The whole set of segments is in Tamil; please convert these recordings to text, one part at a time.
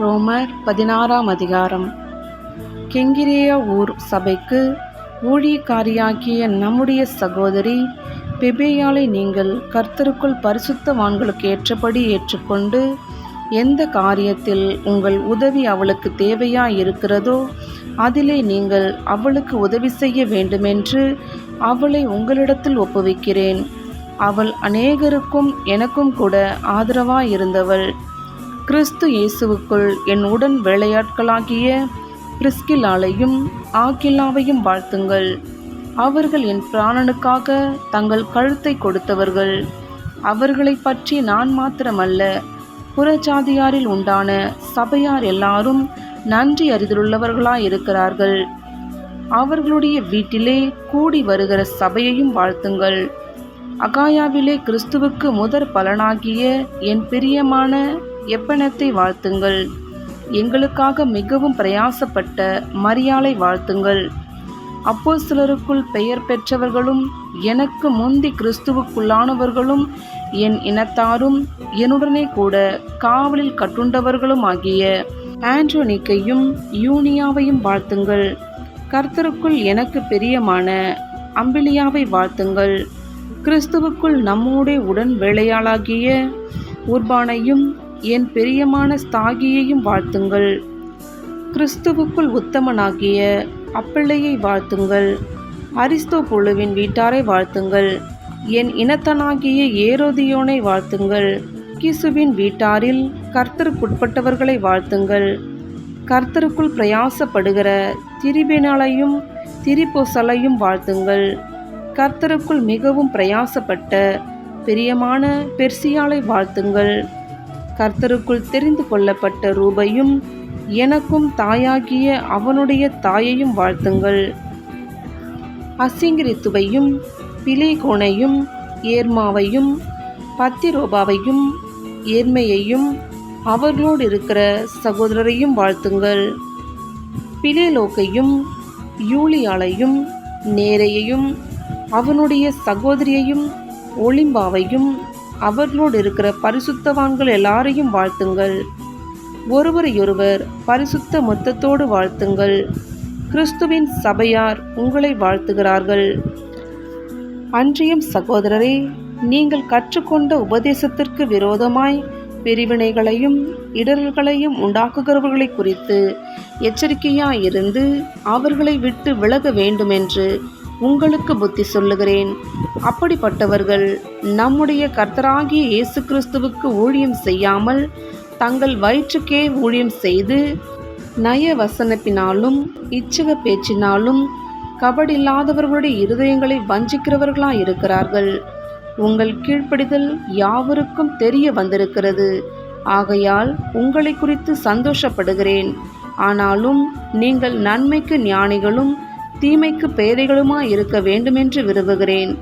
ரோமர் பதினாறாம் அதிகாரம். கெங்கிரிய ஊர் சபைக்கு ஊழியக்காரியாகிய நம்முடைய சகோதரி பிபேயாலை நீங்கள் கர்த்தருக்குள் பரிசுத்தவான்களுக்கு ஏற்றபடி ஏற்றுக்கொண்டு எந்த காரியத்தில் உங்கள் உதவி அவளுக்கு தேவையா இருக்கிறதோ அதிலே நீங்கள் அவளுக்கு உதவி செய்ய வேண்டுமென்று அவளை உங்களிடத்தில் ஒப்புவிக்கிறேன். அவள் அநேகருக்கும் எனக்கும் கூட ஆதரவாயிருந்தவள். கிறிஸ்து இயேசுவுக்குள் என் உடன் வேலையாட்களாகிய கிறிஸ்கிலாலையும் ஆக்கில்லாவையும் வாழ்த்துங்கள். அவர்கள் என் பிராணனுக்காக தங்கள் கழுத்தை கொடுத்தவர்கள். அவர்களை பற்றி நான் மாத்திரமல்ல புறஜாதியாரில் உண்டான சபையார் எல்லாரும் நன்றி அறிதலுள்ளவர்களாயிருக்கிறார்கள். அவர்களுடைய வீட்டிலே கூடி வருகிற சபையையும் வாழ்த்துங்கள். அகாயாவிலே கிறிஸ்துவுக்கு முதற் பலனாகிய என் பிரியமான எப்பனத்தை வாழ்த்துங்கள்? எங்களுக்காக மிகவும் பிரயாசப்பட்ட மரியாளை வாழ்த்துங்கள். அப்போ சிலருக்குள் பெயர் பெற்றவர்களும் எனக்கு முந்தி கிறிஸ்துவுக்குள்ளானவர்களும் என் இனத்தாரும் என்னுடனே கூட காவலில் கட்டுண்டவர்களும் ஆகிய ஆண்ட்ரோனிக்கையும் யூனியாவையும் வாழ்த்துங்கள். கர்த்தருக்குள் எனக்கு பிரியமான அம்பிலியாவை வாழ்த்துங்கள். கிறிஸ்துவுக்குள் நம்மோடே உடன் வேலையாளாகிய உர்பானையும் என் பெரியமான ஸ்தாகியையும் வாழ்த்துங்கள். கிறிஸ்துவுக்குள் உத்தமனாகிய அப்பிள்ளையை வாழ்த்துங்கள். அரிஸ்தோ குழுவின் வீட்டாரை வாழ்த்துங்கள். என் இனத்தனாகிய ஏரோதியோனை வாழ்த்துங்கள். கிசுவின் வீட்டாரில் கர்த்தருக்குட்பட்டவர்களை வாழ்த்துங்கள். கர்த்தருக்குள் பிரயாசப்படுகிற திரிபினாலையும் திரிபொசலையும் வாழ்த்துங்கள். கர்த்தருக்குள் மிகவும் பிரயாசப்பட்ட பிரியமான பெர்சியாலை வாழ்த்துங்கள். கர்த்தருக்குள் தெரிந்து கொள்ளப்பட்ட ரூபையும் எனக்கும் தாயாகிய அவனுடைய தாயையும் வாழ்த்துங்கள். அசிங்கிரித்துவையும் பிலேகோனையும் ஏர்மாவையும் பத்திரோபாவையும் ஏர்மையையும் அவர்களோடு இருக்கிற சகோதரரையும் வாழ்த்துங்கள். பிலேலோக்கையும் யூலியாலையும் நேரையையும் அவனுடைய சகோதரியையும் ஒளிம்பாவையும் அவர்களோடு இருக்கிற பரிசுத்தவான்கள் எல்லாரையும் வாழ்த்துங்கள். ஒருவரையொருவர் பரிசுத்த மொத்தத்தோடு வாழ்த்துங்கள். கிறிஸ்துவின் சபையார் உங்களை வாழ்த்துகிறார்கள். அன்றியும் சகோதரரே நீங்கள் கற்றுக்கொண்ட உபதேசத்திற்கு விரோதமாய் பிரிவினைகளையும் இடர்களையும் உண்டாக்குகிறவர்களை குறித்து எச்சரிக்கையாயிருந்து அவர்களை விட்டு விலக வேண்டுமென்று உங்களுக்கு புத்தி சொல்லுகிறேன். அப்படிப்பட்டவர்கள் நம்முடைய கர்த்தராகிய இயேசு கிறிஸ்துவுக்கு ஊழியம் செய்யாமல் தங்கள் வயிற்றுக்கே ஊழியம் செய்து நய வசனப்பினாலும் இச்சக பேச்சினாலும் கபடில்லாதவர்களுடைய இருதயங்களை வஞ்சிக்கிறவர்களாக இருக்கிறார்கள். உங்கள் கீழ்ப்படிதல் யாவருக்கும் தெரிய வந்திருக்கிறது. ஆகையால் உங்களை குறித்து சந்தோஷப்படுகிறேன். ஆனாலும் நீங்கள் நன்மைக்கு ஞானிகளும் தீமைக்கு பெயரிகளுமாய் இருக்க வேண்டுமென்று விரும்புகிறேன்.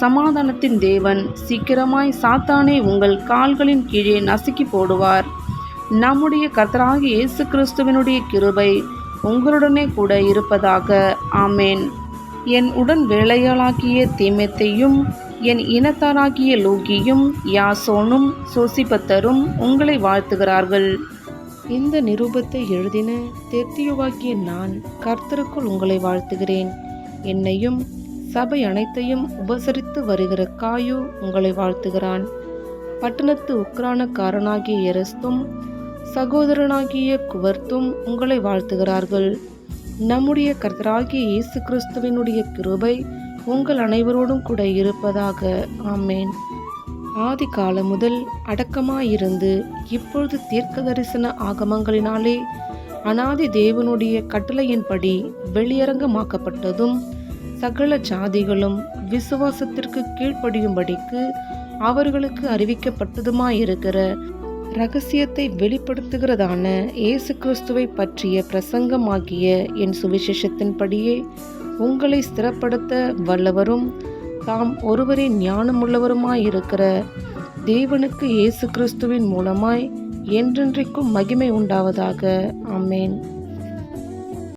சமாதானத்தின் தேவன் சீக்கிரமாய் சாத்தானே உங்கள் கால்களின் கீழே நசுக்கி போடுவார். நம்முடைய கர்த்தராகிய இயேசு கிறிஸ்துவினுடைய கிருபை உங்களுடனே கூட இருப்பதாக. ஆமேன். என் உடன் வேலையாளாகிய தீமத்தையும் என் இனத்தாராகிய லூகியும் யாசோனும் சோசிபத்தரும் உங்களை வாழ்த்துகிறார்கள். இந்த நிரூபத்தை எழுதின தெத்தியுவாக்கிய நான் கர்த்தருக்குள் உங்களை வாழ்த்துகிறேன். என்னையும் சபை அனைத்தையும் உபசரித்து வருகிற காயு உங்களை வாழ்த்துகிறான். பட்டணத்து உக்ரானக்காரனாகிய எரஸ்தும் சகோதரனாகிய குவர்த்தும் உங்களை வாழ்த்துகிறார்கள். நம்முடைய கர்த்தராகிய இயேசு கிறிஸ்துவினுடைய கிருபை உங்கள் அனைவரோடும் கூட இருப்பதாக. ஆமேன். ஆதி காலம் முதல் அடக்கமாயிருந்து இப்பொழுது தீர்க்க தரிசன ஆகமங்களினாலே அனாதி தேவனுடைய கட்டளையின்படி வெளியரங்கமாக்கப்பட்டதும் சகல ஜாதிகளும் விசுவாசத்திற்கு கீழ்ப்படியும்படிக்கு அவர்களுக்கு அறிவிக்கப்பட்டதுமாயிருக்கிற ரகசியத்தை வெளிப்படுத்துகிறதான இயேசு கிறிஸ்துவை பற்றிய பிரசங்கமாகிய என் சுவிசேஷத்தின்படியே உங்களை ஸ்திரப்படுத்த வல்லவரும் தாம் ஒருவரே ஞானமுள்ளவருமாயிருக்கிற தேவனுக்கு இயேசு கிறிஸ்துவின் மூலமாய் என்றென்றைக்கும் மகிமை உண்டாவதாக. ஆமேன்.